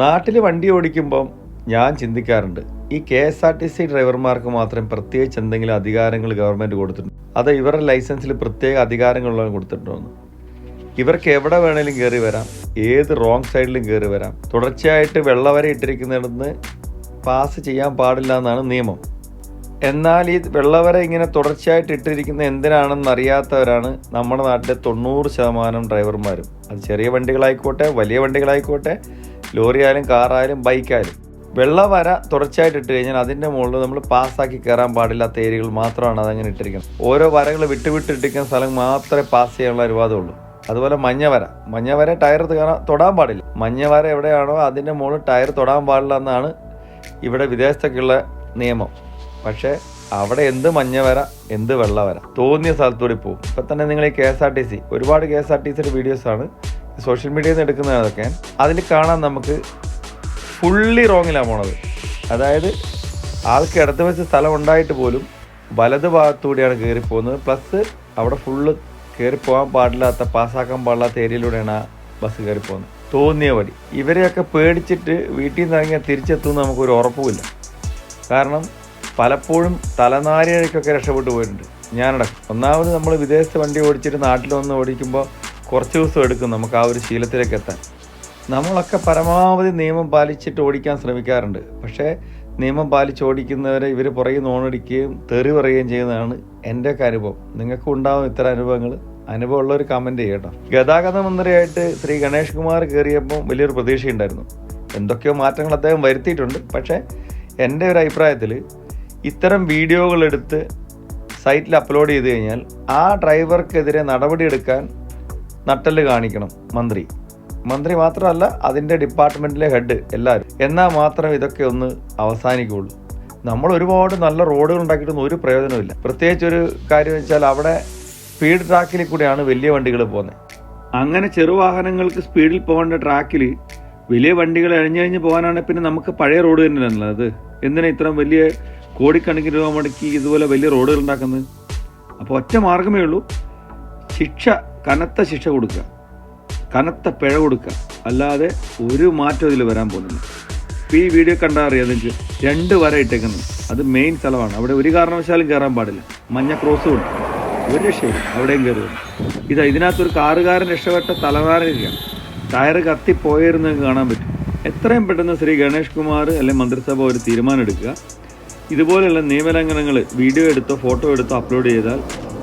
നാട്ടിൽ വണ്ടി ഓടിക്കുമ്പം ഞാൻ ചിന്തിക്കാറുണ്ട് ഈ K S R T C ഡ്രൈവർമാർക്ക് മാത്രം പ്രത്യേകിച്ച് എന്തെങ്കിലും അധികാരങ്ങൾ ഗവൺമെന്റ് കൊടുത്തിട്ടുണ്ട്? അത് ഇവരുടെ ലൈസൻസിൽ പ്രത്യേക അധികാരങ്ങളുള്ള കൊടുത്തിട്ടുണ്ടോ ഇവർക്ക് എവിടെ വേണേലും കയറി വരാം ഏത് റോങ് സൈഡിലും കയറി വരാം. തുടർച്ചയായിട്ട് വെള്ളവരെ ഇട്ടിരിക്കുന്നിടത്ത് പാസ് ചെയ്യാൻ പാടില്ല എന്നാണ് നിയമം. എന്നാൽ ഈ വെള്ളവര ഇങ്ങനെ തുടർച്ചയായിട്ട് ഇട്ടിരിക്കുന്ന എന്തിനാണെന്ന് അറിയാത്തവരാണ് നമ്മുടെ നാട്ടിലെ തൊണ്ണൂറ് ശതമാനം ഡ്രൈവർമാരും. അത് ചെറിയ വണ്ടികളായിക്കോട്ടെ വലിയ വണ്ടികളായിക്കോട്ടെ ലോറിയായാലും കാറായാലും ബൈക്കായാലും. വെള്ളവര തുടർച്ചയായിട്ട് ഇട്ട് കഴിഞ്ഞാൽ അതിന്റെ മുകളിൽ നമ്മൾ പാസ്സാക്കി കയറാൻ പാടില്ലാത്ത ഏരിയകൾ മാത്രമാണ് അതങ്ങനെ ഇട്ടിരിക്കുന്നത്. ഓരോ വരകൾ വിട്ട് വിട്ട് ഇട്ടിരിക്കുന്ന സ്ഥലം മാത്രമേ പാസ് ചെയ്യാനുള്ള അനുവാദമുള്ളൂ. അതുപോലെ മഞ്ഞവര. മഞ്ഞവര ടയർ കയറാൻ തൊടാൻ പാടില്ല. മഞ്ഞവര എവിടെയാണോ അതിന്റെ മുകളിൽ ടയർ തൊടാൻ പാടില്ല എന്നാണ് ഇവിടെ വിദേശത്തൊക്കെയുള്ള നിയമം. പക്ഷേ അവിടെ എന്ത് മഞ്ഞ വര എന്ത് വെള്ളവര? തോന്നിയ സ്ഥലത്തൂടെ പോകും. ഇപ്പം തന്നെ നിങ്ങൾ ഈ K S R T C ഒരുപാട് കെ എസ് ആർ ടി സിയുടെ വീഡിയോസാണ് സോഷ്യൽ മീഡിയയിൽ നിന്ന് എടുക്കുന്നത് അതൊക്കെ അതിൽ കാണാൻ നമുക്ക് ഫുള്ളി റോങ്ങിലാണ് പോണത്. അതായത് ആൾക്ക് ഇടത് വെച്ച സ്ഥലം ഉണ്ടായിട്ട് പോലും വലത് ഭാഗത്തൂടെയാണ് കയറി പോകുന്നത്. പ്ലസ് അവിടെ ഫുള്ള് കയറി പോകാൻ പാടില്ലാത്ത പാസ്സാക്കാൻ പാടില്ലാത്ത ഏരിയയിലൂടെയാണ് ആ ബസ് കയറി പോകുന്നത്. തോന്നിയ വഴി. ഇവരെയൊക്കെ പേടിച്ചിട്ട് വീട്ടിൽ നിന്ന് ഇറങ്ങിയാൽ തിരിച്ചെത്തുമെന്ന് നമുക്കൊരു ഉറപ്പുമില്ല. കാരണം പലപ്പോഴും തലനാരിഴക്കൊക്കെ രക്ഷപ്പെട്ടു പോയിട്ടുണ്ട്. ഞാനടക്കം. ഒന്നാമത് നമ്മൾ വിദേശത്ത് വണ്ടി ഓടിച്ചിട്ട് നാട്ടിൽ വന്ന് ഓടിക്കുമ്പോൾ കുറച്ച് ദിവസം എടുക്കും നമുക്ക് ആ ഒരു ശീലത്തിലേക്ക് എത്താൻ. നമ്മളൊക്കെ പരമാവധി നിയമം പാലിച്ചിട്ട് ഓടിക്കാൻ ശ്രമിക്കാറുണ്ട്. പക്ഷേ നിയമം പാലിച്ച് ഓടിക്കുന്നവരെ ഇവർ പുറകെ നോണടിക്കുകയും തെറി പറയുകയും ചെയ്യുന്നതാണ് എന്റെയൊക്കെ അനുഭവം. നിങ്ങൾക്കും ഉണ്ടാവും ഇത്തരം അനുഭവങ്ങൾ. അനുഭവമുള്ളവർ കമന്റ് ചെയ്യട്ടോ ഗതാഗത മന്ത്രിയായിട്ട് ശ്രീ ഗണേഷ് കുമാർ കയറിയപ്പോൾ വലിയൊരു പ്രതീക്ഷയുണ്ടായിരുന്നു. എന്തൊക്കെയോ മാറ്റങ്ങൾ അദ്ദേഹം വരുത്തിയിട്ടുണ്ട്. പക്ഷേ എന്റെ ഒരു അഭിപ്രായത്തിൽ ഇത്തരം വീഡിയോകളെടുത്ത് സൈറ്റിൽ അപ്ലോഡ് ചെയ്ത് കഴിഞ്ഞാൽ ആ ഡ്രൈവർക്കെതിരെ നടപടിയെടുക്കാൻ നട്ടൽ കാണിക്കണം. മന്ത്രി. മന്ത്രി മാത്രമല്ല അതിന്റെ ഡിപ്പാർട്ട്മെന്റിലെ ഹെഡ് എല്ലാവരും. എന്നാൽ മാത്രം ഇതൊക്കെ ഒന്ന് അവസാനിക്കുകയുള്ളൂ നമ്മൾ ഒരുപാട് നല്ല റോഡുകൾ ഉണ്ടാക്കിയിട്ടൊന്നും ഒരു പ്രയോജനമില്ല പ്രത്യേകിച്ച് ഒരു കാര്യം വെച്ചാൽ അവിടെ സ്പീഡ് ട്രാക്കിൽ കൂടെയാണ് വലിയ വണ്ടികൾ പോകുന്നത്. അങ്ങനെ ചെറുവാഹനങ്ങൾക്ക് സ്പീഡിൽ പോകേണ്ട ട്രാക്കിൽ വലിയ വണ്ടികൾ അഴിഞ്ഞു കഴിഞ്ഞ് പോകാനാണ് പിന്നെ നമുക്ക് പഴയ റോഡ് തന്നെയാണല്ലോ അത്. എന്തിനാ ഇത്രയും വലിയ കോടിക്കണക്കിന് രൂപ മുടക്കി ഇതുപോലെ വലിയ റോഡുകൾ ഉണ്ടാക്കുന്നത്? അപ്പോൾ ഒറ്റ മാർഗമേ ഉള്ളൂ. ശിക്ഷ കനത്ത ശിക്ഷ കൊടുക്കുക. കനത്ത പിഴ കൊടുക്കുക. അല്ലാതെ ഒരു മാറ്റം ഇതിൽ വരാൻ പോകുന്നില്ല. ഇപ്പോൾ ഈ വീഡിയോ കണ്ടാൽ അറിയാം നിങ്ങൾക്ക് രണ്ട് വര ഇട്ടേക്കുന്നത്. അത് മെയിൻ സ്ഥലമാണ്. അവിടെ ഒരു കാരണവശാലും കയറാൻ പാടില്ല. മഞ്ഞ ക്രോസും ഉണ്ട് ഒരു രക്ഷയില്ല. അവിടെയും കയറുന്നു ഇത് ഇതിനകത്തൊരു കാറുകാരൻ രക്ഷപ്പെട്ട തലവാരില്ല ടയർ കത്തിപ്പോയിരുന്നു കാണാൻ പറ്റും. എത്രയും പെട്ടെന്ന് ശ്രീ ഗണേഷ് കുമാർ അല്ലെങ്കിൽ മന്ത്രിസഭ ഒരു തീരുമാനം എടുക്കുക. ഇതുപോലെയുള്ള നിയമലംഘനങ്ങൾ വീഡിയോ എടുത്തോ ഫോട്ടോ എടുത്തോ അപ്ലോഡ് ചെയ്താൽ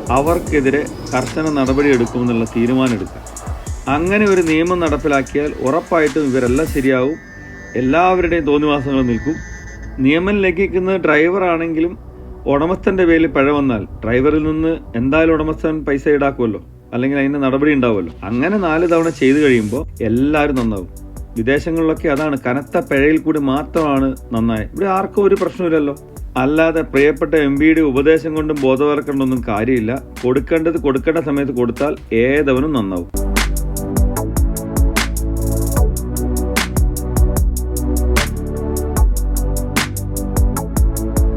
അവർക്കെതിരെ കർശന നടപടി എടുക്കുമെന്നുള്ള തീരുമാനം എടുക്കുക അങ്ങനെ ഒരു നിയമം നടപ്പിലാക്കിയാൽ ഉറപ്പായിട്ടും ഇവരെല്ലാം ശരിയാവും. എല്ലാവരുടെയും തോന്നിവാസങ്ങൾ നിൽക്കും. നിയമം ലംഘിക്കുന്ന ഡ്രൈവറാണെങ്കിലും ഉടമസ്ഥന്റെ പേരിൽ പിഴ വന്നാൽ ഡ്രൈവറിൽ നിന്ന് എന്തായാലും ഉടമസ്ഥൻ പൈസ ഈടാക്കുമല്ലോ. അല്ലെങ്കിൽ അതിന് നടപടി ഉണ്ടാവുമല്ലോ. അങ്ങനെ നാല് തവണ ചെയ്തു കഴിയുമ്പോൾ എല്ലാവരും നന്നാവും. വിദേശങ്ങളിലൊക്കെ അതാണ് കനത്ത പിഴയിൽ കൂടി മാത്രമാണ് നന്നായത്. ഇവിടെ ആർക്കും ഒരു പ്രശ്നമില്ലല്ലോ അല്ലാതെ പ്രിയപ്പെട്ട എം പിയുടെ ഉപദേശം കൊണ്ടും ബോധവൽക്കരണമൊന്നും കാര്യമില്ല. കൊടുക്കേണ്ടത് കൊടുക്കേണ്ട സമയത്ത് കൊടുത്താൽ ഏതവനും നന്നാവും.